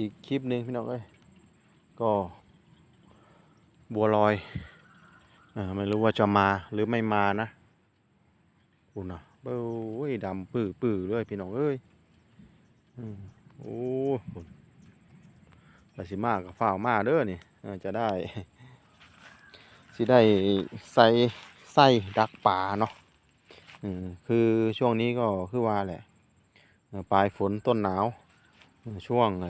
อีกคลิปหนึ่งพี่น้องเอ้ยก็บัวลอยอไม่รู้ว่าจะมาหรือไม่มานะคุณนะเบ้ยดำปื้อปื้อด้วยพี่น้องเอ้ยอืมโอ้คุณราสิมากับฝ้ามาเด้อนี่จะได้สิได้ใส่ไส้ดักป่าเนาะอืมคือช่วงนี้ก็คือว่าแหละปลายฝนต้นหนาวช่วงไอ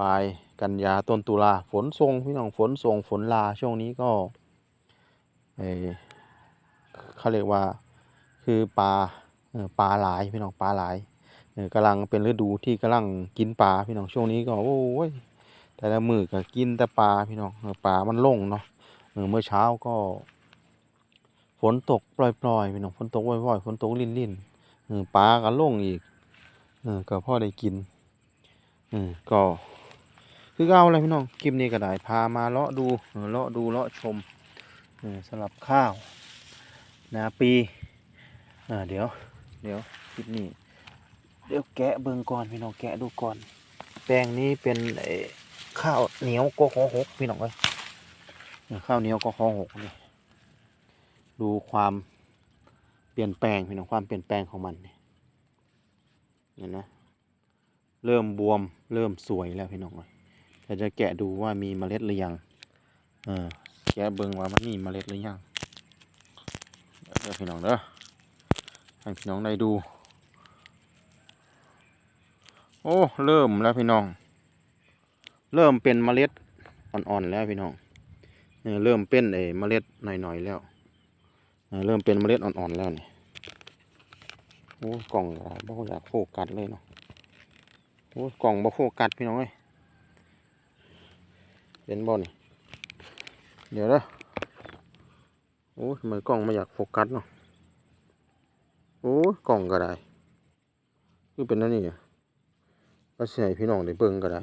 ปลายกันยาต้นตุลาฝนทรงพี่น้องฝนทรงฝนลาช่วงนี้ก็ไอ้เขาเรียกว่าคือปลาเอ่อปลาหลายพี่น้องปลาหลายเออกำลังเป็นฤดูที่กำลังกินปลาพี่น้องช่วงนี้ก็โอ้ยแต่ละมือก็กินแต่ปลาพี่น้องปลามันลงเนาะเมื่อเช้าก็ ฝนตกปล่อยๆพี่น้องฝนตกว่อยๆฝนตกลิ่นๆปลาก็ลงอีกเออก็พ่อได้กินเออก็ คือเอาอะไรพี่น้องคลิปนี้ก็ได้พามาเลาะดูเลาะดูเลาะชมสำหรับข้าวนาปีอ่าเดี๋ยว เดี๋ยวคลิปนี้เดี๋ยวแกะเบิ่งก่อนพี่น้องแกะดูก่อน แปลงนี้เป็นข้าวเหนียวกขอหกพี่น้องเอ้ยข้าวเหนียวกขอหกนี่ดูความเปลี่ยนแปลงพี่น้องความเปลี่ยนแปลงของมันเนี่ยเห็นนะเริ่มบวมเริ่มสวยแล้วพี่น้องเลย เราจะแกะดูว่ามีเมล็ดหรือยังเออแกะเบิ่งว่ามันมีเมล็ดหรือยังเดี๋ยวพี่น้องเด้อให้พี่น้องได้ดู โอ้เริ่มแล้วพี่น้อง เริ่มเป็นเมล็ดอ่อนๆแล้วพี่น้องเริ่มเป็นเอเมล็ดหน่อยๆแล้วเริ่มเป็นเมล็ดอ่อนๆแล้วนี่โอ้กล่องบ่อยากโฟกัสเลยเนาะโอ้กล่องบ่โฟกัสพี่น้องเอ้ย เห็นบ่นี่เดี๋ยวเด้อโอ้ยทำไมกล้องไม่อยากโฟกัสเนาะโอ้ยกล่องก็ได้คือเป็นนั่นนี่ก็ใส่พี่น้องได้เบิ่งก็ได้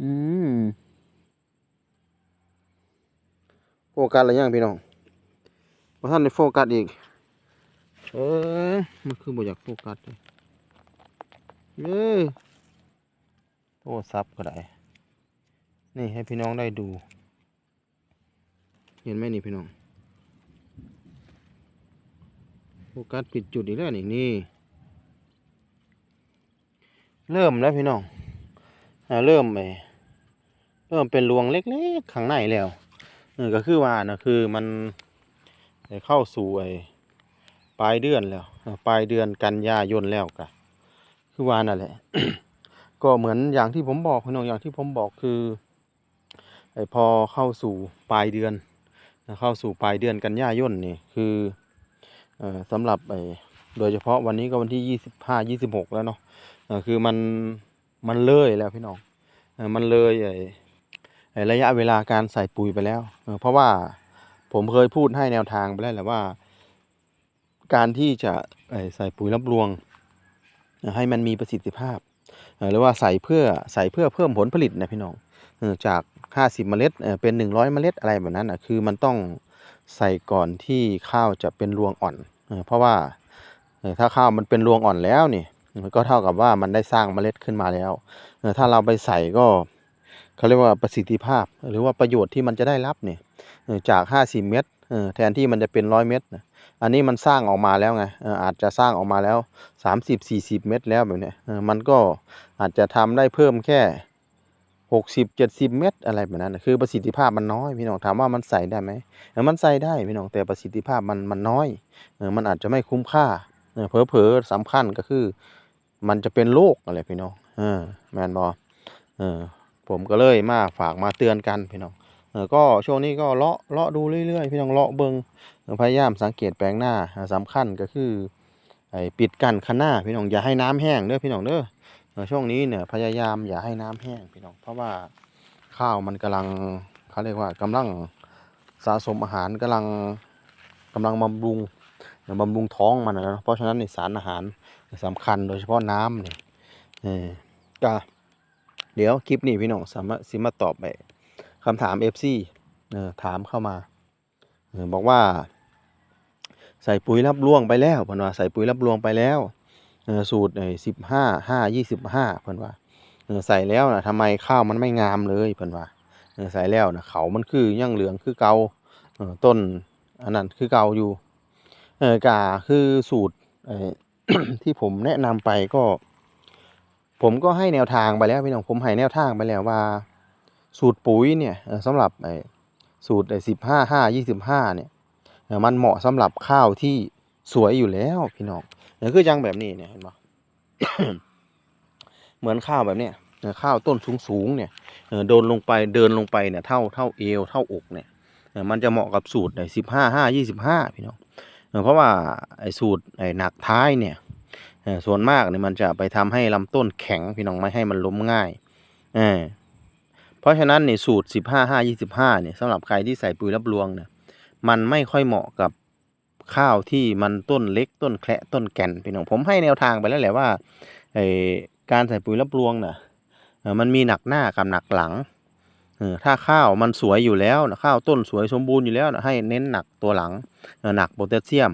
อืมโฟกัสอะไรยังพี่น้องพอท่านได้โฟกัสอีก เอ้ยมันคือบ่อยากโฟกัสเลยเอ้โอ้ซับก็ได้ นี่ให้พี่น้องได้ดู เห็นไหมนี่พี่น้องโฟกัสผิดจุดอีกแล้วนี่นี่ เริ่มแล้วพี่น้องอ่าเริ่มไปเริ่มเป็นรวงเล็กๆข้างในแล้วเออก็คือว่านะคือมันเข้าสู่ไอ้ปลายเดือนแล้วปลายเดือนกันยายนแล้วกะคือว่านั่นแหละ ก็เหมือนอย่างที่ผมบอกพี่น้องอย่างที่ผมบอกคือ พอเข้าสู่ปลายเดือนเข้าสู่ปลายเดือนกันยายนนี่คือสำหรับโดยเฉพาะวันนี้ก็วันที่ยี่สิบห้ายี่สิบหกแล้วเนาะคือมันมันเลยแล้วพี่น้องมันเลยระยะเวลาการใส่ปุ๋ยไปแล้วเพราะว่าผมเคยพูดให้แนวทางไปแล้วแหละว่า การที่จะใส่ปุ๋ยรับรวง ให้มันมีประสิทธิภาพ หรือว่าใส่เพื่อใส่เพื่อเพิ่มผลผลิตนะพี่น้องจาก 50 เมล็ดเป็น 100 เมล็ดอะไรแบบนั้นนะคือมันต้องใส่ก่อนที่ข้าวจะเป็นรวงอ่อน เพราะว่าถ้าข้าวมันเป็นรวงอ่อนแล้วนี่มันก็เท่ากับว่ามันได้สร้างเมล็ดขึ้นมาแล้ว ถ้าเราไปใส่ก็เขาเรียกว่าประสิทธิภาพ หรือว่าประโยชน์ที่มันจะได้รับเนี่ยจาก 50 เม็ดแทนที่มันจะเป็น 100 เม็ดนะ อันนี้มันสร้างออกมาแล้วไงอออาจจะสร้างออกมาแล้วสามสิบสี่สิบเม็ดแล้วแบบนี้มันก็อาจจะทำได้เพิ่มแค่หกสิบเจ็ดสิบเม็ดอะไรแบบนั้นคือประสิทธิภาพมันน้อยพี่น้องถามว่ามันใส่ได้ไหมมันใส่ได้พี่น้องแต่ประสิทธิภาพมันมันน้อยมันอาจจะไม่คุ้มค่าเออเผลอๆสำคัญก็คือ มันจะเป็นโรคอะไรพี่น้องเออแมนบอเออผมก็เลยมาฝากมาเตือนกันพี่น้อง ก็ช่วงนี้ก็เลาะเลาะดูเรื่อยๆพี่น้องเลาะเบิงพยายามสังเกตแปลงหน้าอ่าสำคัญก็คือไอ้ปิดกั้นคันหน้าพี่น้องอย่าให้น้ำแห้งเด้อพี่น้องเด้อช่วงนี้เนี่ยพยายามอย่าให้น้ำแห้งพี่น้องเพราะว่าข้าวมันกำลังเขาเรียกว่ากำลังสะสมอาหารกำลังกำลังบำรุงบำรุงท้องมันนะเพราะฉะนั้นในสารอาหารสำคัญโดยเฉพาะน้ำเนี่ยเออก็เดี๋ยวคลิปนี้พี่น้องสามารถสิมาตอบไป คำถาม FC เออถามเข้ามาเออบอกว่า ใส่ปุ๋ยรับรวงไปแล้วเพิ่นว่าใส่ปุ๋ยรับรวงไปแล้วเออสูตรไอ้สิบห้าห้ายี่สิบห้าเพิ่นว่าเออใส่แล้วนะทำไมข้าวมันไม่งามเลยเพิ่นว่าเออใส่แล้วนะเขามันคือยังเหลืองคือเกาเออต้นอันนั้นคือเกาอยู่เออกาคือสูตรเออที่ผมแนะนำไปก็ ผมก็ให้แนวทางไปแล้วพี่น้องผมให้แนวทางไปแล้วว่า สูตรปุ๋ยเนี่ยสำหรับสูตรสิบห้าห้ายี่สิบห้าเนี่ยมันเหมาะสำหรับข้าวที่สวยอยู่แล้วพี่น้องเออคือจังแบบนี้เนี่ยเห็นปะเหมือนข้าวแบบเนี้ยข้าวต้นสูงสูงเนี่ยเออโดนลงไปเดินลงไปเนี่ยเท่าเท่าเอวเท่าอกเนี่ยมันจะเหมาะกับสูตรไอ้สิบห้าห้ายี่สิบห้าพี่น้องเพราะว่าไอ้สูตรไอ้หนักท้ายเนี่ยส่วนมากเนี่ยมันจะไปทำให้ลำต้นแข็งพี่น้องไม่ให้มันล้มง่ายเออ เพราะฉะนั้นในสูตร 15 5 25เนี่ยสำหรับใครที่ใส่ปุ๋ยรับรวงเนี่ยมันไม่ค่อยเหมาะกับข้าวที่มันต้นเล็กต้นแคระต้นแก่นพี่น้องผมให้แนวทางไปแล้วแหละว่าไอการใส่ปุ๋ยรับรวงน่ะเอ่อมันมีหนักหน้ากับหนักหลังเออถ้าข้าวมันสวยอยู่แล้วนะข้าวต้นสวยสมบูรณ์อยู่แล้วนะให้เน้นหนักตัวหลังหนักโพแทสเซียม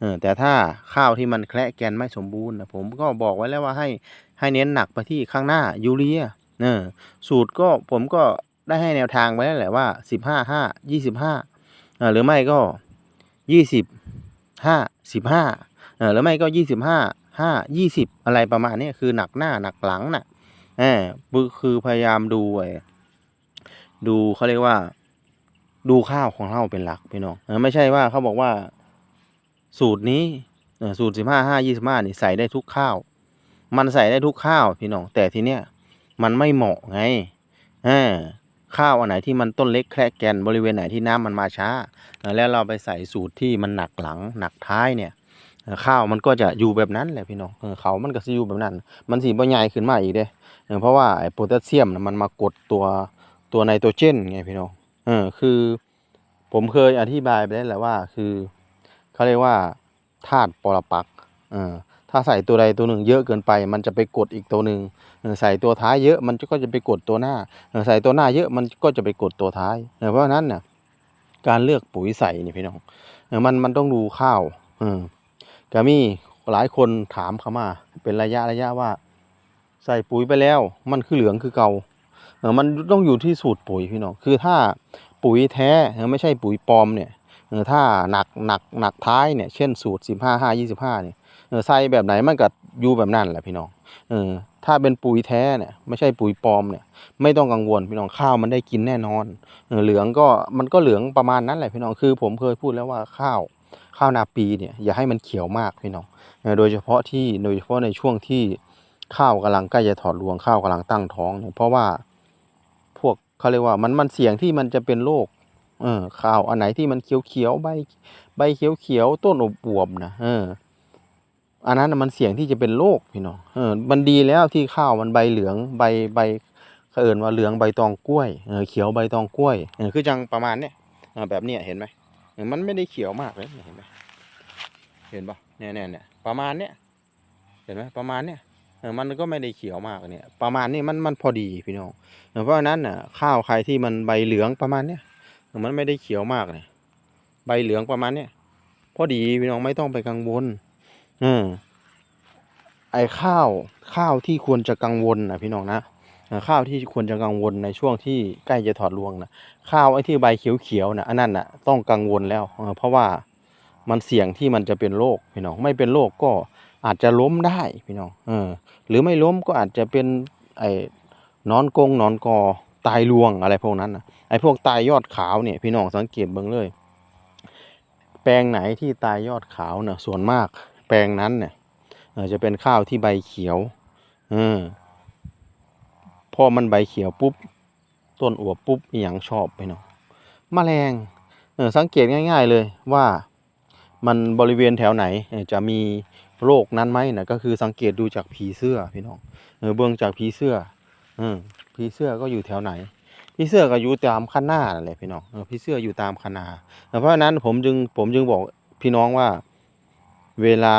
เออแต่ถ้าข้าวที่มันแคระแกนไม่สมบูรณ์นะผมก็บอกไว้แล้วว่าให้ให้เน้นหนักไปที่ข้างหน้ายูเรีย เออสูตรก็ผมก็ได้ให้แนวทางไว้แล้วแหละว่าสิบห้าห้ายี่สิบห้าหรือไม่ก็ยี่สิบห้าสิบห้าหรือไม่ก็ยี่สิบห้าห้ายี่สิบอะไรประมาณนี้คือหนักหน้าหนักหลังน่ะเออคือพยายามดูไอ้ดูเขาเรียกว่า ดูข้าวของเราเป็นหลักพี่น้องไม่ใช่ว่าเขาบอกว่า สูตรนี้สูตรสิบห้าห้ายี่สิบห้านี่ใส่ได้ทุกข้าว มันใส่ได้ทุกข้าวพี่น้องแต่ทีเนี้ย มันไม่เหมาะไงเออข้าวอันไหนที่มันต้นเล็กแคระแกนบริเวณไหนที่น้ำมันมาช้า แล้วเราไปใส่สูตรที่มันหนักหลังหนักท้ายเนี่ยข้าวมันก็จะอยู่แบบนั้นแหละพี่น้องเขามันก็จะอยู่แบบนั้น มันสีบ่ใหญ่ขึ้นมาอีกเด้เพราะว่าไอ้โพแทสเซียมมันมากดตัวตัวไนโตรเจนไงพี่น้องเออคือผมเคยอธิบายไปแล้วแหละว่าคือเขาเรียกว่าธาตุปรปักเออ ถ้าใส่ตัวใดตัวหนึ่งเยอะเกินไป มันจะไปกดอีกตัวหนึ่งใส่ตัวท้ายเยอะมันก็จะไปกดตัวหน้า ใส่ตัวหน้าเยอะมันก็จะไปกดตัวท้าย เพราะฉะนั้นเนี่ยการเลือกปุ๋ยใส่นี่พี่น้องมันมันต้องดูข้าวอก็มีหลายคนถามเข้ามา เป็นระยะระยะว่า ใส่ปุ๋ยไปแล้ว มันคือเหลืองคือเกาเออมันต้องอยู่ที่สูตรปุ๋ยพี่น้องคือถ้าปุ๋ยแท้ไม่ใช่ปุ๋ยปลอมเนี่ยถ้าหนักหนักหนักท้ายเนี่ยเช่นสูตรสิบห้าห้ายี่สิบห้าเนี่ย ใส่แบบไหนมันก็อยู่แบบนั้นแหละพี่น้องเออถ้าเป็นปุ๋ยแท้เนี่ยไม่ใช่ปุ๋ยปลอมเนี่ยไม่ต้องกังวลพี่น้องข้าวมันได้กินแน่นอนเออเหลืองก็มันก็เหลืองประมาณนั้นแหละพี่น้องคือ ผมเคยพูดแล้วว่าข้าวข้าวนาปีเนี่ยอย่าให้มันเขียวมากพี่น้องออโดยเฉพาะที่โดยเฉพาะในช่วงที่ข้าวกำลังใกล้จะถอดรวงข้าวกำลังตั้งท้องเนี่ยเพราะว่าพวกเขาเรียกว่ามันมันเสี่ยงที่มันจะเป็นโรคเออข้าวอันไหนที่มันเขียวเขียวใบใบเขียวเขียวต้นอวบนะเออ อันนั้นมันเสี่ยงที่จะเป็นโรคพี่น้องเออมันดีแล้วที่ข้าวมันใบเหลืองใบใบเอิญว่าเหลืองใบตองกล้วยเออเขียวใบตองกล้วยเออคือจังประมาณเนี้ยเออแบบเนี้ยเห็นไหมเออมันไม่ได้เขียวมากเลยเห็นไหมเห็นปะเนี่ยเนี่ยเนี่ยประมาณเนี้ยเห็นไหมประมาณเนี้ยเออมันก็ไม่ได้เขียวมากเนี่ย ประมาณนี้มันมันพอดีพี่น้องเพราะฉะนั้นน่ะข้าวใครที่มันใบเหลืองประมาณเนี้ยเออมันไม่ได้เขียวมากเนี่ยใบเหลืองประมาณเนี้ยพอดีพี่น้องไม่ต้องไปกังวล ออไอ้ข้าวข้าวที่ควรจะกังวลนะพี่น้องนะข้าวที่ควรจะกังวลในช่วงที่ใกล้จะถอดรวงนะข้าวไอ้ที่ใบเขียวๆนะอันนั้นน่ะต้องกังวลแล้วเพราะว่ามันเสี่ยงที่มันจะเป็นโรคพี่น้องไม่เป็นโรคก็อาจจะล้มได้พี่น้องเออ หรือไม่ล้มก็อาจจะเป็นไอ้นอนกงนอนกอตายรวงอะไรพวกนั้นนะไอ้พวกตายยอดขาวเนี่ยพี่น้องสังเกตเบิ่งเลย แปลงไหนที่ตายยอดขาวเน่ะส่วนมาก แปลงนั้นเนี่ยจะเป็นข้าวที่ใบเขียวเอพอมันใบเขียวปุ๊บ ต้นอวบปุ๊บอหย่างชอบไปเนาะแมลงสังเกตง่าย ๆเลยว่ามันบริเวณแถวไหนจะมีโรคนั้นไหมนะก็คือสังเกตดูจากผีเสื้อพี่น้องเบื้องจากผีเสื้ออผีเสื้อก็อยู่แถวไหนผีเสื้อก็อยู่ตามคันหน้าแหละพี่น้องผีเสื้ออยู่ตามคันนาเออเพราะฉะนั้นผมจึงผมจึงบอกพี่น้องว่า เวลา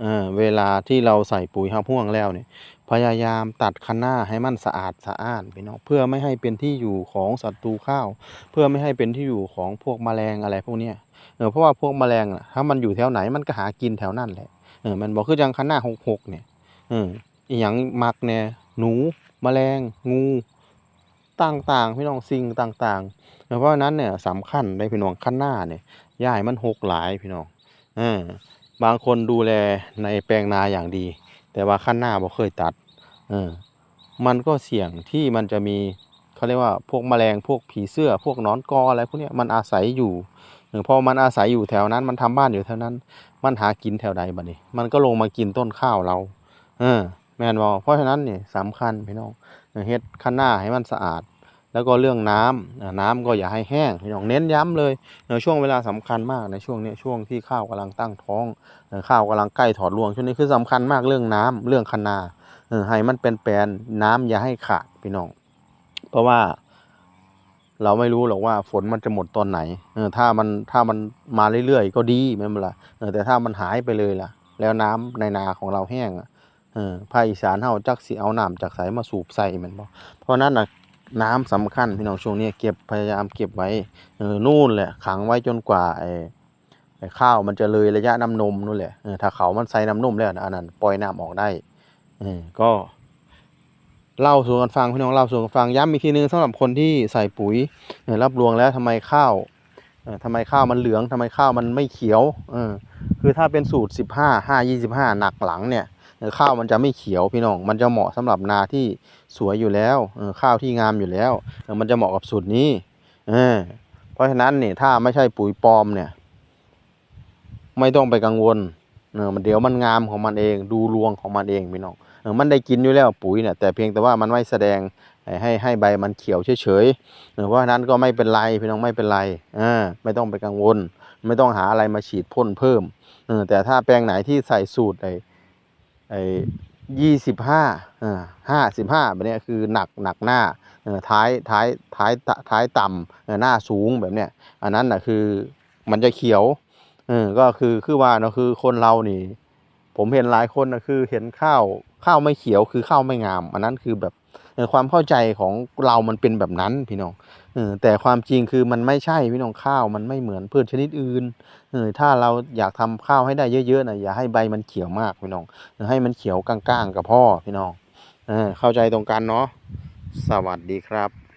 เออเวลาที่เราใส่ปุ๋ยห้าพ่วงแล้วเนี่ย พยายามตัดคันหน้าให้มันสะอาดสะอ้านพี่น้องเพื่อไม่ให้เป็นที่อยู่ของศัตรูข้าว เพื่อไม่ให้เป็นที่อยู่ของพวกแมลงอะไรพวกเนี้ยเออเพราะว่าพวกแมลงน่ะถ้ามันอยู่แถวไหนมันก็หากินแถวนั่นแหละเออมันบอกคือจังคันหน้าหกหกเนี่ยเอออีหยังมักเนี่ยหนูแมลงงูต่างๆพี่น้องสิ่งต่างๆเพราะฉะนั้นเนี่ยสำคัญได้พี่น้องขั้นหน้าเนี่ยย่ายมันหกหลายพี่น้องเออ บางคนดูแลในแปลงนาอย่างดี แต่ว่าขั้นหน้าบ่เคยตัดเออมันก็เสี่ยงที่มันจะมีเขาเรียกว่าพวกแมลงพวกผีเสื้อ พวกนอนกออะไรพวกนี้มันอาศัยอยู่พอมันอาศัยอยู่แถวนั้น มันทำบ้านอยู่แถวนั้น มันหากินแถวใดบัดนี้มันก็ลงมากินต้นข้าวเรา เออ แม่นบ่เพราะฉะนั้นนี่สำคัญพี่น้องเฮ็ดคันหน้าให้มันสะอาด แล้วก็เรื่องน้ำอ่าน้ำก็อย่าให้แห้งพี่น้องเน้นย้ำเลยในช่วงเวลาสำคัญมากในช่วงนี้ช่วงที่ข้าวกำลังตั้งท้องข้าวกำลังใกล้ถอดรวงช่วงนี้คือสำคัญมากเรื่องน้ำเรื่องคันาให้มันเป็นแปลนน้ำอย่าให้ขาดพี่น้อง เพราะว่าเราไม่รู้หรอกว่าฝนมันจะหมดตอนไหนเออถ้ามันถ้ามันมาเรื่อยๆ ก็ดีไม่เป็นไรเออแต่ถ้ามันหายไปเลยล่ะ แล้วน้ำในนาของเราแห้งอะเออภาคอีสานเฮาจักสิเอาน้ำจากไสมาสูบใส่ม่นบ่เพราะนั้นน่ะ น้ำสำคัญพี่น้องช่วงนี้เก็บพยายามเก็บไว้เออนู่นแหละขังไว้จนกว่าไอ้ไอ้ข้าวมันจะเลยระยะน้ำนมนู่นแหละเออถ้าเขามันใส่น้ำนมแล้วนะอันนั้นปล่อยน้ำออกได้เออก็เล่าสู่กันฟังพี่น้องเล่าสู่กันฟังย้ำอีกทีนึงสำหรับคนที่ใส่ปุ๋ยรับรวงแล้วทำไมข้าวเออทำไมข้าวมันเหลืองทำไมข้าวมันไม่เขียวเออคือถ้าเป็นสูตรสิบห้าห้ายี่สิบห้าหนักหลังเนี่ย ข้าวมันจะไม่เขียวพี่น้อง มันจะเหมาะสำหรับนาที่สวยอยู่แล้วข้าวที่งามอยู่แล้ว มันจะเหมาะกับสูตรนี้เอเพราะฉะนั้นเนี่ยถ้าไม่ใช่ปุ๋ยปลอมเนี่ย ไม่ต้องไปกังวลเออมันเดี๋ยวมันงามของมันเองดูรวงของมันเองพี่น้องเออมันได้กินอยู่แล้วปุ๋ยเนี่ยแต่เพียงแต่ว่ามันไม่แสดงให้ให้ใบมันเขียวเฉยๆเพราะฉะนั้นก็ไม่เป็นไรพี่น้องไม่เป็นไรอ่าไม่ต้องไปกังวล ไม่ต้องหาอะไรมาฉีดพ่นเพิ่มเออแต่ถ้าแปลงไหนที่ใส่สูตรไอ้ ไอ้ยี่สิบห้าอ่าห้าสิบห้าแบบนี้คือหนักหนักหน้าเออท้ายท้ายท้ายตท้ายต่ำเออหน้าสูงแบบเนี้ยอันนั้นน่ะคือมันจะเขียวเออก็คือคือว่าเนาะคือคนเรานี่ ผมเห็นหลายคนนะคือเห็นข้าวข้าวไม่เขียวคือข้าวไม่งาม อันนั้นคือแบบ ความเข้าใจของเรามันเป็นแบบนั้นพี่น้องเออแต่ความจริงคือมันไม่ใช่พี่น้องข้าวมันไม่เหมือนพืชชนิดอื่นเออถ้าเราอยากทำข้าวให้ได้เยอะๆนะอย่าให้ใบมันเขียวมากพี่น้องให้มันเขียวก้างๆกับพ่อพี่น้องเออเข้าใจตรงกันเนาะสวัสดีครับ